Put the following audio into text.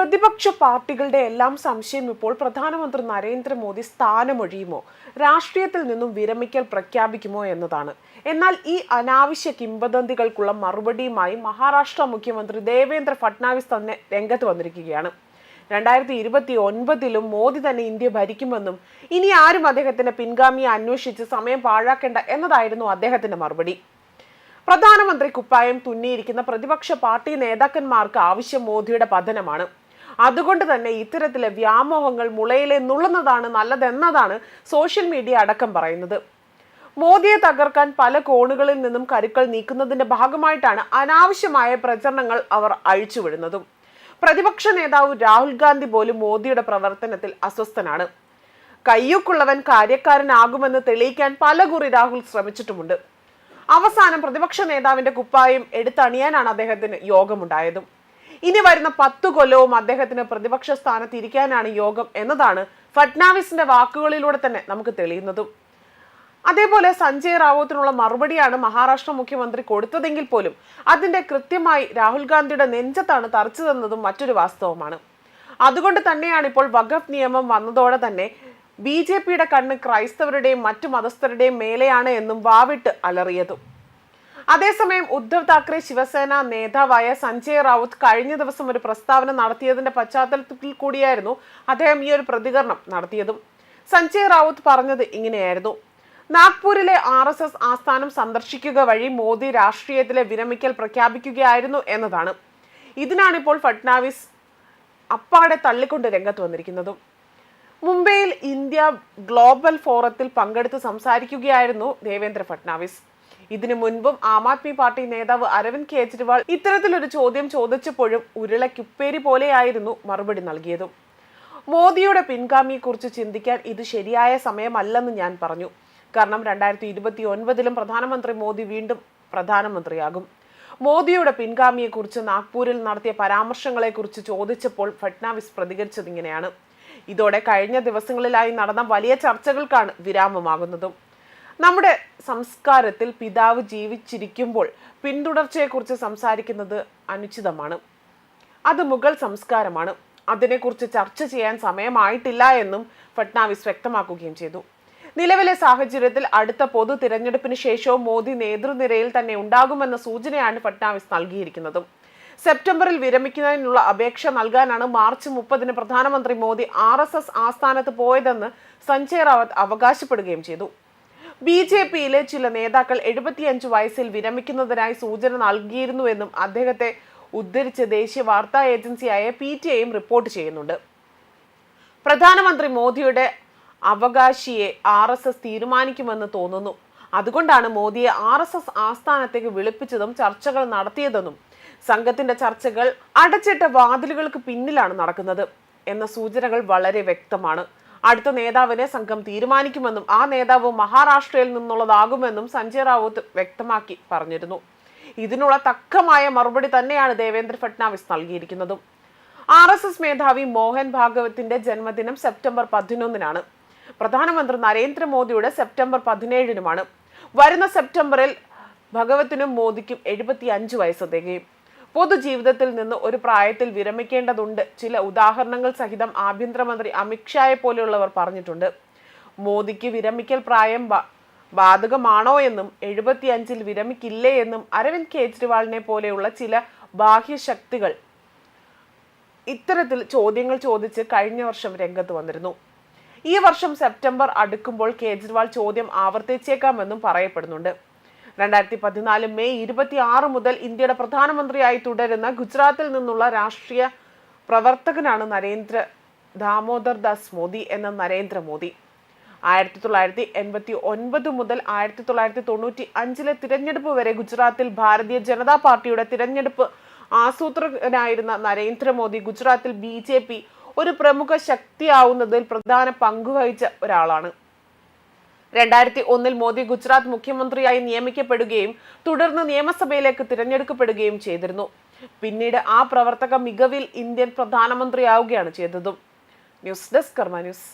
പ്രതിപക്ഷ പാർട്ടികളുടെ എല്ലാം സംശയം ഇപ്പോൾ പ്രധാനമന്ത്രി നരേന്ദ്രമോദി സ്ഥാനമൊഴിയുമോ? രാഷ്ട്രീയത്തിൽ നിന്നും വിരമിക്കൽ പ്രഖ്യാപിക്കുമോ എന്നതാണ്. എന്നാൽ ഈ അനാവശ്യ കിംവദന്തികൾക്കുള്ള മറുപടിയുമായി മഹാരാഷ്ട്ര മുഖ്യമന്ത്രി ദേവേന്ദ്ര ഫട്നാവിസ് തന്നെ രംഗത്ത് വന്നിരിക്കുകയാണ്. രണ്ടായിരത്തി ഇരുപത്തി ഒൻപതിലും മോദി തന്നെ ഇന്ത്യ ഭരിക്കുമെന്നും ഇനി ആരും അദ്ദേഹത്തിന്റെ പിൻഗാമിയെ അന്വേഷിച്ച് സമയം പാഴാക്കേണ്ട എന്നതായിരുന്നു അദ്ദേഹത്തിന്റെ മറുപടി. പ്രധാനമന്ത്രി കുപ്പായം തുന്നിയിരിക്കുന്ന പ്രതിപക്ഷ പാർട്ടി നേതാക്കന്മാർക്ക് ആവശ്യം മോദിയുടെ പതനമാണ്. അതുകൊണ്ട് തന്നെ ഇത്തരത്തിലെ വ്യാമോഹങ്ങൾ മുളയിലെ നുള്ളുന്നതാണ് നല്ലതെന്നതാണ് സോഷ്യൽ മീഡിയ അടക്കം പറയുന്നത്. മോദിയെ തകർക്കാൻ പല കോണുകളിൽ നിന്നും കരുക്കൾ നീക്കുന്നതിന്റെ ഭാഗമായിട്ടാണ് അനാവശ്യമായ പ്രചരണങ്ങൾ അവർ അഴിച്ചുവിടുന്നതും. പ്രതിപക്ഷ നേതാവ് രാഹുൽ ഗാന്ധി പോലും മോദിയുടെ പ്രവർത്തനത്തിൽ അസ്വസ്ഥനാണ്. കയ്യൂക്കുള്ളവൻ കാര്യക്കാരനാകുമെന്ന് തെളിയിക്കാൻ പലകുറി രാഹുൽ ശ്രമിച്ചിട്ടുമുണ്ട്. അവസാനം പ്രതിപക്ഷ നേതാവിന്റെ കുപ്പായം എടുത്തണിയാനാണ് അദ്ദേഹത്തിന് യോഗമുണ്ടായതും. ഇനി വരുന്ന പത്തു കൊല്ലവും അദ്ദേഹത്തിന് പ്രതിപക്ഷ സ്ഥാനത്ത് ഇരിക്കാനാണ് യോഗം എന്നതാണ് ഫട്നാവിസിന്റെ വാക്കുകളിലൂടെ തന്നെ നമുക്ക് തെളിയുന്നതും. അതേപോലെ സഞ്ജയ് റാവോത്തിനുള്ള മറുപടിയാണ് മഹാരാഷ്ട്ര മുഖ്യമന്ത്രി കൊടുത്തതെങ്കിൽ പോലും അതിന്റെ കൃത്യമായി രാഹുൽ ഗാന്ധിയുടെ നെഞ്ചത്താണ് തറച്ചതെന്നതും മറ്റൊരു വാസ്തവമാണ്. അതുകൊണ്ട് തന്നെയാണ് ഇപ്പോൾ വഖഫ് നിയമം വന്നതോടെ തന്നെ ബി ജെ പിയുടെ കണ്ണ് ക്രൈസ്തവരുടെയും മറ്റു മതസ്ഥരുടെയും മേലെയാണ് എന്നും വാവിട്ട് അലറിയതും. അതേസമയം ഉദ്ധവ് താക്കറെ ശിവസേന നേതാവായ സഞ്ജയ് റാവുത്ത് കഴിഞ്ഞ ദിവസം ഒരു പ്രസ്താവന നടത്തിയതിന്റെ പശ്ചാത്തലത്തിൽ കൂടിയായിരുന്നു അദ്ദേഹം ഈ ഒരു പ്രതികരണം നടത്തിയതും. സഞ്ജയ് റാവുത്ത് പറഞ്ഞത് ഇങ്ങനെയായിരുന്നു. നാഗ്പൂരിലെ ആർ എസ് എസ് ആസ്ഥാനം സന്ദർശിക്കുക വഴി മോദി രാഷ്ട്രീയത്തിലെ വിരമിക്കൽ പ്രഖ്യാപിക്കുകയായിരുന്നു എന്നതാണ്. ഇതിനാണിപ്പോൾ ഫട്നാവിസ് അപ്പാടെ തള്ളിക്കൊണ്ട് രംഗത്ത് വന്നിരിക്കുന്നതും. മുംബൈയിൽ ഇന്ത്യ ഗ്ലോബൽ ഫോറത്തിൽ പങ്കെടുത്ത് സംസാരിക്കുകയായിരുന്നു ദേവേന്ദ്ര ഫട്നാവിസ്. ഇതിനു മുൻപും ആം ആദ്മി പാർട്ടി നേതാവ് അരവിന്ദ് കെജ്രിവാൾ ഇത്തരത്തിലൊരു ചോദ്യം ചോദിച്ചപ്പോഴും ഉരുളക്കുപ്പേരി പോലെയായിരുന്നു മറുപടി നൽകിയതും. മോദിയുടെ പിൻഗാമിയെക്കുറിച്ച് ചിന്തിക്കാൻ ഇത് ശരിയായ സമയമല്ലെന്ന് ഞാൻ പറഞ്ഞു. കാരണം രണ്ടായിരത്തി ഇരുപത്തി ഒൻപതിലും പ്രധാനമന്ത്രി മോദി വീണ്ടും പ്രധാനമന്ത്രിയാകും. മോദിയുടെ പിൻഗാമിയെക്കുറിച്ച് നാഗ്പൂരിൽ നടത്തിയ പരാമർശങ്ങളെക്കുറിച്ച് ചോദിച്ചപ്പോൾ ഫട്നാവിസ് പ്രതികരിച്ചത് ഇങ്ങനെയാണ് ഇതോടെ കഴിഞ്ഞ ദിവസങ്ങളിലായി നടന്ന വലിയ ചർച്ചകൾക്കാണ് വിരാമമാകുന്നതും. നമ്മുടെ സംസ്കാരത്തിൽ പിതാവ് ജീവിച്ചിരിക്കുമ്പോൾ പിന്തുടർച്ചയെക്കുറിച്ച് സംസാരിക്കുന്നത് അനുചിതമാണ്. അത് മുഗൾ സംസ്കാരമാണ്. അതിനെക്കുറിച്ച് ചർച്ച ചെയ്യാൻ സമയമായിട്ടില്ല എന്നും ഫട്നാവിസ് വ്യക്തമാക്കുകയും ചെയ്തു. നിലവിലെ സാഹചര്യത്തിൽ അടുത്ത പൊതു തിരഞ്ഞെടുപ്പിന് ശേഷവും മോദി നേതൃനിരയിൽ തന്നെ ഉണ്ടാകുമെന്ന സൂചനയാണ് ഫട്നാവിസ് നൽകിയിരിക്കുന്നതും. സെപ്റ്റംബറിൽ വിരമിക്കുന്നതിനുള്ള അപേക്ഷ നൽകാനാണ് മാർച്ച് മുപ്പതിന് പ്രധാനമന്ത്രി മോദി ആർ എസ് എസ് ആസ്ഥാനത്ത് പോയതെന്ന് സഞ്ജയ് റാവത്ത് അവകാശപ്പെടുകയും ചെയ്തു. ബി ജെ പിയിലെ ചില നേതാക്കൾ എഴുപത്തിയഞ്ച് വയസ്സിൽ വിരമിക്കുന്നതിനായി സൂചന നൽകിയിരുന്നുവെന്നും അദ്ദേഹത്തെ ഉദ്ധരിച്ച് ദേശീയ വാർത്താ ഏജൻസിയായ പി ടി ഐയും റിപ്പോർട്ട് ചെയ്യുന്നുണ്ട്. പ്രധാനമന്ത്രി മോദിയുടെ അവകാശിയെ ആർ എസ് എസ് തീരുമാനിക്കുമെന്ന് തോന്നുന്നു. അതുകൊണ്ടാണ് മോദിയെ ആർ എസ് എസ് ആസ്ഥാനത്തേക്ക് വിളിപ്പിച്ചതും ചർച്ചകൾ നടത്തിയതെന്നും സംഘത്തിന്റെ ചർച്ചകൾ അടച്ചിട്ട വാതിലുകൾക്ക് പിന്നിലാണ് നടക്കുന്നത് എന്ന സൂചനകൾ വളരെ വ്യക്തമാണ്. അടുത്ത നേതാവിനെ സംഘം തീരുമാനിക്കുമെന്നും ആ നേതാവ് മഹാരാഷ്ട്രയിൽ നിന്നുള്ളതാകുമെന്നും സഞ്ജയ് റാവുത്ത് വ്യക്തമാക്കി പറഞ്ഞിരുന്നു. ഇതിനുള്ള തക്കമായ മറുപടി തന്നെയാണ് ദേവേന്ദ്ര ഫട്നാവിസ് നൽകിയിരിക്കുന്നതും. ആർ എസ് എസ് മേധാവി മോഹൻ ഭാഗവത്തിന്റെ ജന്മദിനം സെപ്റ്റംബർ പതിനൊന്നിനാണ്. പ്രധാനമന്ത്രി നരേന്ദ്രമോദിയുടെ സെപ്റ്റംബർ പതിനേഴിനുമാണ്. വരുന്ന സെപ്റ്റംബറിൽ ഭഗവത്തിനും മോദിക്കും എഴുപത്തി അഞ്ച് വയസ്സ് തികയും. പൊതുജീവിതത്തിൽ നിന്ന് ഒരു പ്രായത്തിൽ വിരമിക്കേണ്ടതുണ്ട്. ചില ഉദാഹരണങ്ങൾ സഹിതം ആഭ്യന്തരമന്ത്രി അമിത്ഷായെ പോലെയുള്ളവർ പറഞ്ഞിട്ടുണ്ട്. മോദിക്ക് വിരമിക്കൽ പ്രായം ബാധകമാണോ എന്നും എഴുപത്തിയഞ്ചിൽ വിരമിക്കില്ലേ എന്നും അരവിന്ദ് കെജ്രിവാളിനെ പോലെയുള്ള ചില ബാഹ്യശക്തികൾ ഇത്തരത്തിൽ ചോദ്യങ്ങൾ ചോദിച്ച് കഴിഞ്ഞ വർഷം രംഗത്ത് വന്നിരുന്നു. ഈ വർഷം സെപ്റ്റംബർ അടുക്കുമ്പോൾ കേജ്രിവാൾ ചോദ്യം ആവർത്തിച്ചേക്കാമെന്നും പറയപ്പെടുന്നുണ്ട്. രണ്ടായിരത്തി പതിനാല് മെയ് ഇരുപത്തി ആറ് മുതൽ ഇന്ത്യയുടെ പ്രധാനമന്ത്രിയായി തുടരുന്ന ഗുജറാത്തിൽ നിന്നുള്ള രാഷ്ട്രീയ പ്രവർത്തകനാണ് നരേന്ദ്ര ദാമോദർ ദാസ് മോദി എന്ന നരേന്ദ്രമോദി ആയിരത്തി തൊള്ളായിരത്തി എൺപത്തി ഒൻപത് മുതൽ ആയിരത്തി തൊള്ളായിരത്തി തൊണ്ണൂറ്റി അഞ്ചിലെ തിരഞ്ഞെടുപ്പ് വരെ ഗുജറാത്തിൽ ഭാരതീയ ജനതാ പാർട്ടിയുടെ തിരഞ്ഞെടുപ്പ് ആസൂത്രകനായിരുന്ന നരേന്ദ്രമോദി ഗുജറാത്തിൽ ബി ഒരു പ്രമുഖ ശക്തിയാവുന്നതിൽ പ്രധാന പങ്കുവഹിച്ച ഒരാളാണ്. രണ്ടായിരത്തി ഒന്നിൽ മോദി ഗുജറാത്ത് മുഖ്യമന്ത്രിയായി നിയമിക്കപ്പെടുകയും തുടർന്ന് നിയമസഭയിലേക്ക് തിരഞ്ഞെടുക്കപ്പെടുകയും ചെയ്തിരുന്നു. പിന്നീട് ആ പ്രവർത്തക മികവിൽ ഇന്ത്യൻ പ്രധാനമന്ത്രിയാവുകയാണ് ചെയ്തതും. News desk Karma news.